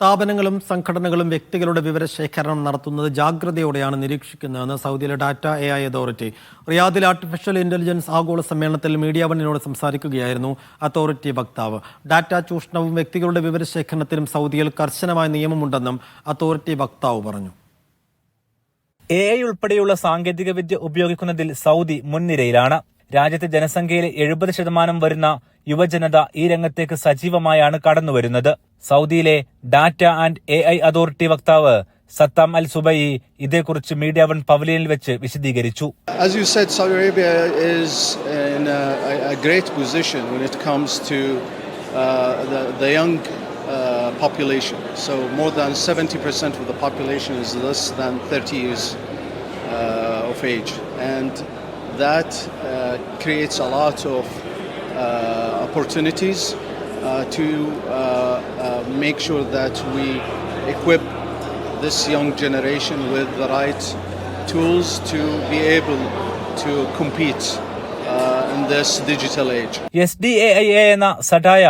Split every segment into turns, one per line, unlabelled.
സ്ഥാപനങ്ങളും സംഘടനകളും വ്യക്തികളുടെ വിവരശേഖരണം നടത്തുന്നത് ജാഗ്രതയോടെയാണ് നിരീക്ഷിക്കുന്നതെന്ന് സൗദിയിലെ ഡാറ്റ എ ഐ അതോറിറ്റി. റിയാദിൽ ആർട്ടിഫിഷ്യൽ ഇന്റലിജൻസ് ആഗോള സമ്മേളനത്തിൽ മീഡിയ വണ്ണിനോട് സംസാരിക്കുകയായിരുന്നു അതോറിറ്റി വക്താവ്. ഡാറ്റ ചൂഷണവും വ്യക്തികളുടെ വിവരശേഖരണത്തിനും സൗദിയിൽ കർശനമായ നിയമമുണ്ടെന്നും അതോറിറ്റി വക്താവ് പറഞ്ഞു.
എ ഐ ഉൾപ്പെടെയുള്ള സാങ്കേതികവിദ്യ ഉപയോഗിക്കുന്നതിൽ സൗദി മുൻനിരയിലാണ്. രാജ്യത്തെ ജനസംഖ്യയിലെ എഴുപത് ശതമാനം വരുന്ന യുവജനത ഈ രംഗത്തേക്ക് സജീവമായാണ് കടന്നുവരുന്നത്. സൗദിയിലെ data and A I authority വക്താവ് സത്താം അൽ സുബൈ ഇതേക്കുറിച്ച് മീഡിയ വൺ പവലിയനിൽ വെച്ച് വിശദീകരിച്ചു
As you said, Saudi Arabia is in a, a great position when it comes to uh, the, the young uh, population. So, more than 70% of the population is less than 30 years uh, of age. And that uh, creates a lot of uh, opportunities uh, to uh, uh, make sure that we equip this young generation with the right tools to be able to compete uh, in this digital age.
Yes, DAIA A I A എന്ന സഡായ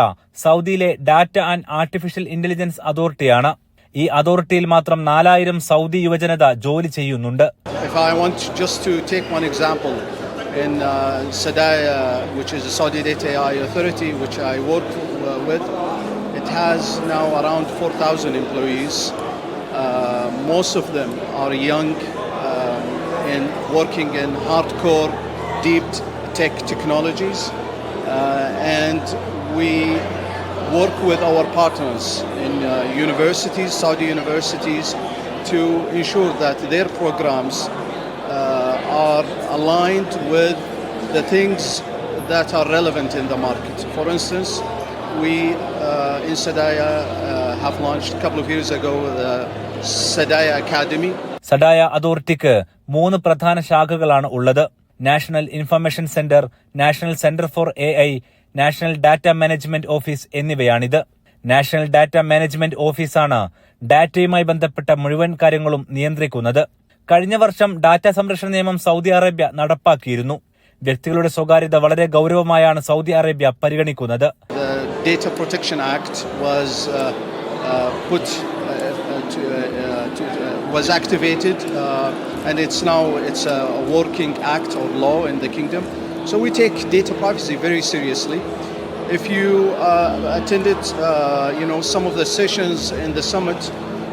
സൗദിയിലെ data and artificial intelligence അതോറിറ്റിയാണ് ഈ അതോറിറ്റിയിൽ മാത്രം നാലായിരം Saudi യുവജനത ജോലി ചെയ്യുന്നുണ്ട്
If I want to- just to take one example, in uh, Sadaya, which is the Saudi Data AI Authority, which I work uh, with, it has now around 4,000 employees. Uh, most of them are young um, and working in hardcore, deep tech technologies. Uh, and we work with our partners in uh, universities, Saudi universities, to ensure that their programs are aligned with the things that are relevant in the market. For instance, we uh, in Sadaya uh, have launched a couple of years ago the Sadaya Academy.
Sadaya അതോറിറ്റിക്ക് മൂന്ന് പ്രധാന ശാഖകളാണ് ഉള്ളത് national information centre national centre for A I national data management office എന്നിവയാണിത് national data management ഓഫീസാണ് ഡാറ്റയുമായി ബന്ധപ്പെട്ട മുഴുവൻ കാര്യങ്ങളും നിയന്ത്രിക്കുന്നത് കഴിഞ്ഞ വർഷം ഡാറ്റ സംരക്ഷണ നിയമം സൗദി അറേബ്യ നടപ്പാക്കിയിരുന്നു വ്യക്തികളുടെ സ്വകാര്യത വളരെ ഗൗരവമായാണ് സൗദി അറേബ്യ പരിഗണിക്കുന്നത്
Data Protection Act was uh, uh, put uh, uh, to, uh, to, uh, was activated, uh, and it's now it's a working act or law in the kingdom. So we take data privacy very seriously. If you uh, attended, uh, you know, some of the sessions in the summit,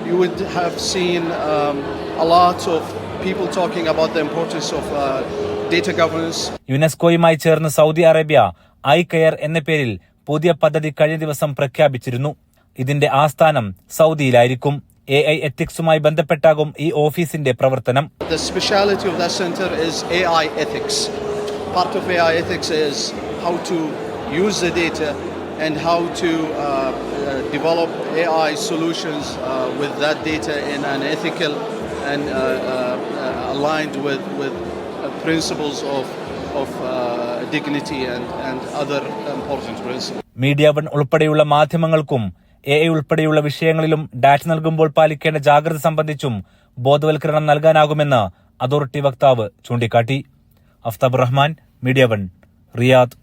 you would have seen um, a lot of people talking about the importance of uh, data governance,
യുനെസ്കോയുമായി ചേർന്ന് Saudi Arabia eye care എന്ന പേരിൽ പുതിയ പദ്ധതി കഴിഞ്ഞ ദിവസം പ്രഖ്യാപിച്ചിരുന്നു ഇതിന്റെ ആസ്ഥാനം സൗദിയിലായിരിക്കും എ ഐ എത്തിക്സുമായി ബന്ധപ്പെട്ടാകും ഈ ഓഫീസിന്റെ പ്രവർത്തനം
The speciality of that center is AI ethics. Part of AI ethics is how to use the data and how to uh, uh, develop AI solutions uh, with that data in an ethical and uh, uh, uh, aligned with, with uh, principles of, of uh, dignity and, and other important principles.
Media one ഉൾപ്പെടെയുള്ള മാധ്യമങ്ങൾക്കും A I ഉൾപ്പെടെയുള്ള വിഷയങ്ങളിലും data നൽകുമ്പോൾ പാലിക്കേണ്ട ജാഗ്രത സംബന്ധിച്ചും ബോധവൽക്കരണം നൽകാനാകുമെന്ന് authority വക്താവ് ചൂണ്ടിക്കാട്ടി Aftab Rahman media one Riyadh